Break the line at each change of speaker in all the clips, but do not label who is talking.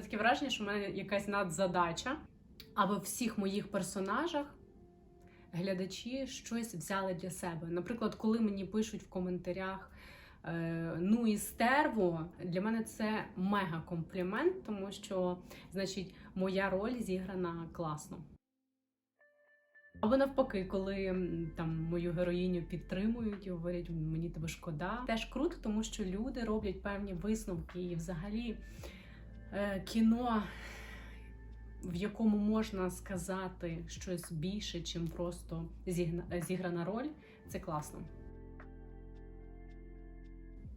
Таке враження, що в мене якась надзадача, аби в всіх моїх персонажах глядачі щось взяли для себе. Наприклад, коли мені пишуть в коментарях. е, Ну і стерво для мене це мега комплімент, тому що, значить, моя роль зіграна класно. Або навпаки, коли там мою героїню підтримують і говорять, мені тебе шкода. Теж круто, тому що люди роблять певні висновки і взагалі кіно, в якому можна сказати щось більше, чим просто зіграна роль, це класно.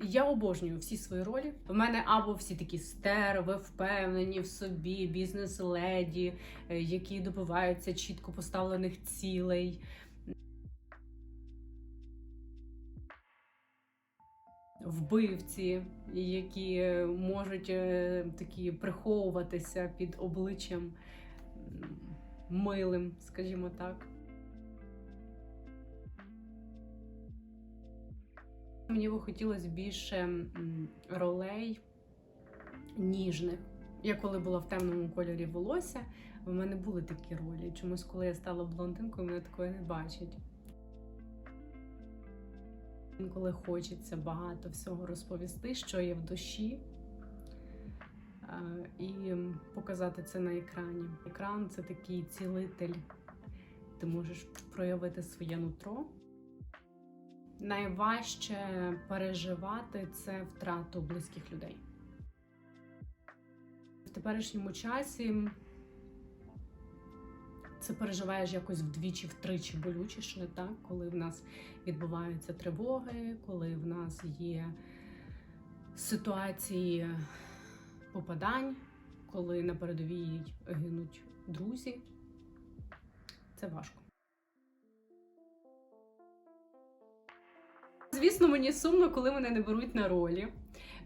Я обожнюю всі свої ролі. В мене або всі такі стерви, впевнені в собі, бізнес-леді, е, які добиваються чітко поставлених цілей. Вбивці, які можуть е, такі приховуватися під обличчям милим, скажімо так. Мені би хотілося більше ролей ніжних. Я коли була в темному кольорі волосся, в мене були такі ролі. Чомусь, коли я стала блондинкою, мене такої не бачать. Інколи хочеться багато всього розповісти, що є в душі, і показати це на екрані. Екран це такий цілитель. Ти можеш проявити своє нутро. Найважче переживати це втрату близьких людей. В теперішньому часі це переживаєш якось вдвічі-втричі болючіше, так? коли в нас відбуваються тривоги, коли в нас є ситуації попадань, коли на передовій гинуть друзі. Це важко. Звісно, мені сумно, коли мене не беруть на ролі.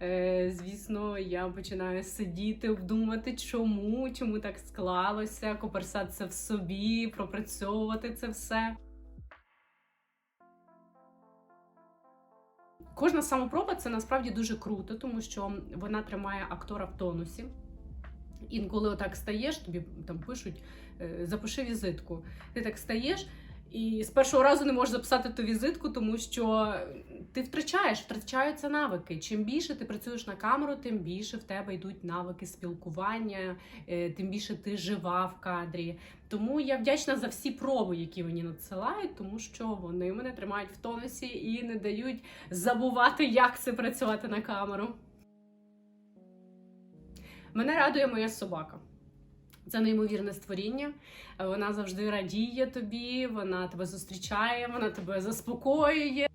Е, звісно, я починаю сидіти, обдумувати, чому, чому так склалося, коперсатися в собі, пропрацьовувати це все. Кожна самопроба це насправді дуже круто, тому що вона тримає актора в тонусі. Інколи отак стаєш, тобі там пишуть, е, запиши візитку. Ти так стаєш, і з першого разу не можеш записати ту візитку, тому що ти втрачаєш, втрачаються навики. Чим більше ти працюєш на камеру, тим більше в тебе йдуть навики спілкування, е, тим більше ти жива в кадрі. Тому я вдячна за всі проби, які мені надсилають, тому що вони мене тримають в тонусі і не дають забувати, як це працювати на камеру. Мене радує моя собака. Це неймовірне створіння. Вона завжди радіє тобі, вона тебе зустрічає, вона тебе заспокоює.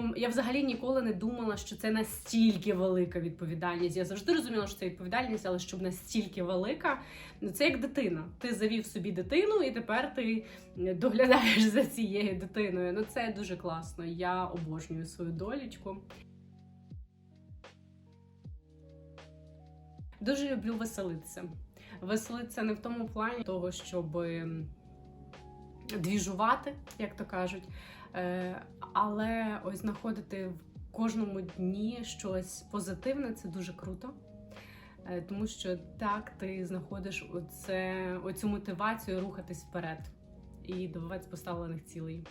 Мом, Я взагалі ніколи не думала, що це настільки велика відповідальність. Я завжди розуміла, що це відповідальність, але щоб настільки велика, ну це як дитина. Ти завів собі дитину, і тепер ти доглядаєш за цією дитиною. Ну це дуже класно. Я обожнюю свою долічку. Дуже люблю веселитися. Веселитися не в тому плані того, щоб двіжувати, як то кажуть, але ось знаходити в кожному дні щось позитивне це дуже круто. Е, Тому що так ти знаходиш оце, оцю мотивацію рухатись вперед і добиватися поставлених цілей.